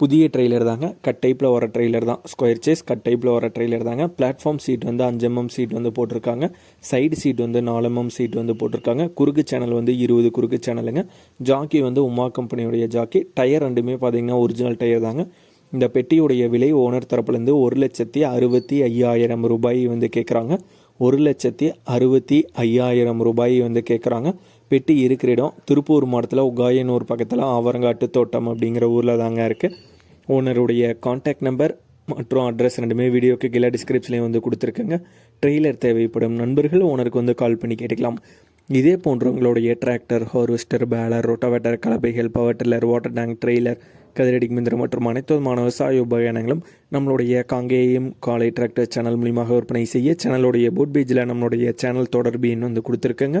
புதிய ட்ரெய்லர் தாங்க. கட் டைப்பில் வர ட்ரெய்லர் தான். ஸ்கொயர் சேஸ் கட் டைப்பில் வர ட்ரெய்லர் தாங்க. பிளாட்ஃபார்ம் சீட் வந்து அஞ்சு எம்எம் சீட் வந்து போட்டிருக்காங்க. சைடு சீட் வந்து நாலு எம்எம் சீட் வந்து போட்டிருக்காங்க. குறுக்கு சேனல் வந்து இருபது குறுக்கு சேனலுங்க ஜாக்கி வந்து உமா கம்பெனியுடைய ஜாக்கி டயர் ரெண்டுமே பார்த்திங்கன்னா ஒரிஜினல் டயர் தாங்க. இந்த பெட்டியுடைய விலை ஓனர் தரப்புலேருந்து ஒரு லட்சத்தி அறுபத்தி ஐயாயிரம் ரூபாய் வந்து கேட்குறாங்க ஒரு லட்சத்தி அறுபத்தி ஐயாயிரம் ரூபாய் வந்து கேட்குறாங்க பெட்டி இருக்கிற இடம். திருப்பூர் மாவட்டத்தில் உகாயனூர் பக்கத்தில் ஆவரங்காட்டு தோட்டம் அப்படிங்கிற ஊரில் தாங்க இருக்குது ஓனருடைய காண்டாக்ட் நம்பர் மற்றும் அட்ரஸ் ரெண்டுமே வீடியோக்கு கீழே டிஸ்கிரிப்ஷன்லேயும் வந்து கொடுத்துருக்கேங்க. ட்ரெய்லர் தேவைப்படும் நண்பர்கள் ஓனருக்கு வந்து கால் பண்ணி கேட்டுக்கலாம். இதே போன்ற உங்களுடைய tractor harvester baler rotavator கலப்பைகள் power tiller water tank trailer கதிரடி மிந்திரம் மற்றும் அனைத்து விதமான விவசாய உபகரணங்களும் நம்மளுடைய காங்கேயம் காலை டிராக்டர் சேனல் மூலியமாக விற்பனை செய்ய சேனலுடைய போட் பேஜில் நம்மளுடைய சேனல் தொடர்பு எண் வந்து கொடுத்துருக்கேங்க.